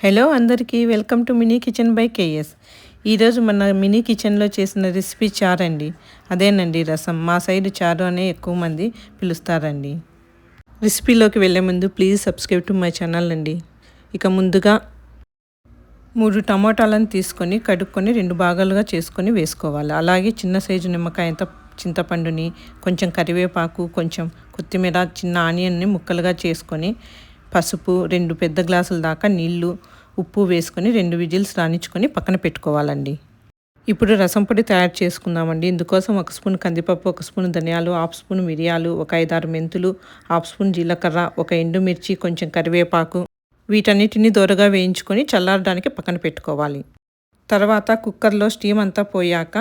Hello అందరికీ welcome to mini kitchen by KS. ఈరోజు మన మినీ కిచెన్లో చేసిన రెసిపీ చారు అండి అదేనండి రసం. మా సైడ్ చారు అనే ఎక్కువ మంది పిలుస్తారండి. రెసిపీలోకి వెళ్ళే ముందు please subscribe to my channel అండి. ఇక ముందుగా మూడు టమాటాలను తీసుకొని కడుక్కొని రెండు భాగాలుగా చేసుకొని వేసుకోవాలి. అలాగే చిన్న సైజు నిమ్మకాయంత చింతపండుని కొంచెం కరివేపాకు కొంచెం కొత్తిమీర చిన్న ఆనియన్ని ముక్కలుగా చేసుకొని పసుపు రెండు పెద్ద గ్లాసుల దాకా నీళ్ళు ఉప్పు వేసుకొని రెండు విజిల్స్ రాణించుకొని పక్కన పెట్టుకోవాలండి. ఇప్పుడు రసం పొడి తయారు చేసుకుందామండి. ఇందుకోసం ఒక స్పూన్ కందిపప్పు ఒక స్పూన్ ధనియాలు హాఫ్ స్పూన్ మిరియాలు ఒక ఐదారు మెంతులు హాఫ్ స్పూన్ జీలకర్ర ఒక ఎండుమిర్చి కొంచెం కరివేపాకు. వీటన్నిటిని దోరగా వేయించుకొని చల్లారడానికి పక్కన పెట్టుకోవాలి. తర్వాత కుక్కర్లో స్టీమ్ అంతా పోయాక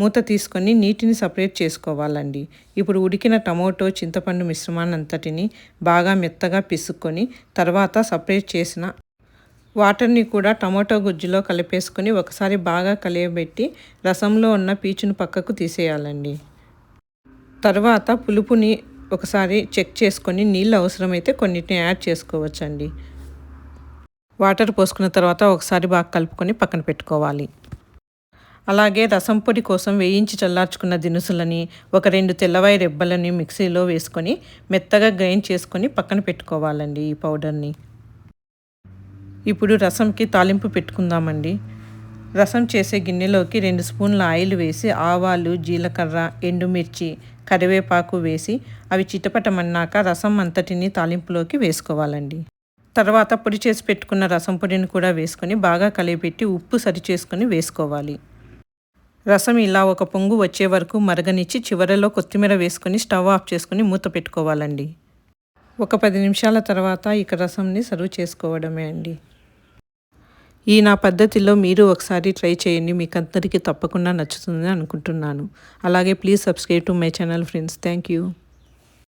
మూత తీసుకొని నీటిని సపరేట్ చేసుకోవాలండి. ఇప్పుడు ఉడికిన టమోటో చింతపండు మిశ్రమాన్నంతటిని బాగా మెత్తగా పిసుక్కొని తర్వాత సపరేట్ చేసిన వాటర్ని కూడా టమోటో గుజ్జులో కలిపేసుకొని ఒకసారి బాగా కలియబెట్టి రసంలో ఉన్న పీచును పక్కకు తీసేయాలండి. తర్వాత పులుపుని ఒకసారి చెక్ చేసుకొని నీళ్ళు అవసరమైతే కొన్నిటిని యాడ్ చేసుకోవచ్చండి. వాటర్ పోసుకున్న తర్వాత ఒకసారి బాగా కలుపుకొని పక్కన పెట్టుకోవాలి. అలాగే రసం పొడి కోసం వేయించి చల్లార్చుకున్న దినుసులని ఒక రెండు తెల్లవాయి రెబ్బలని మిక్సీలో వేసుకొని మెత్తగా గ్రైండ్ చేసుకొని పక్కన పెట్టుకోవాలండి ఈ పౌడర్ని. ఇప్పుడు రసంకి తాలింపు పెట్టుకుందామండి. రసం చేసే గిన్నెలోకి రెండు స్పూన్ల ఆయిల్ వేసి ఆవాలు జీలకర్ర ఎండుమిర్చి కరివేపాకు వేసి అవి చిటపటమన్నాక రసం అంతటిని తాలింపులోకి వేసుకోవాలండి. తర్వాత పొడి చేసి పెట్టుకున్న రసం పొడిని కూడా వేసుకొని బాగా కలిపెట్టి ఉప్పు సరి చేసుకొని వేసుకోవాలి. రసం ఇలా ఒక పొంగు వచ్చే వరకు మరగనిచ్చి చివరలో కొత్తిమీర వేసుకొని స్టవ్ ఆఫ్ చేసుకుని మూత పెట్టుకోవాలండి. ఒక పది నిమిషాల తర్వాత ఇక రసంని సర్వ్ చేసుకోవడమే అండి. ఈ నా పద్ధతిలో మీరు ఒకసారి ట్రై చేయండి. మీకు అందరికీ తప్పకుండా నచ్చుతుందని అనుకుంటున్నాను. అలాగే please subscribe to my channel friends. Thank you.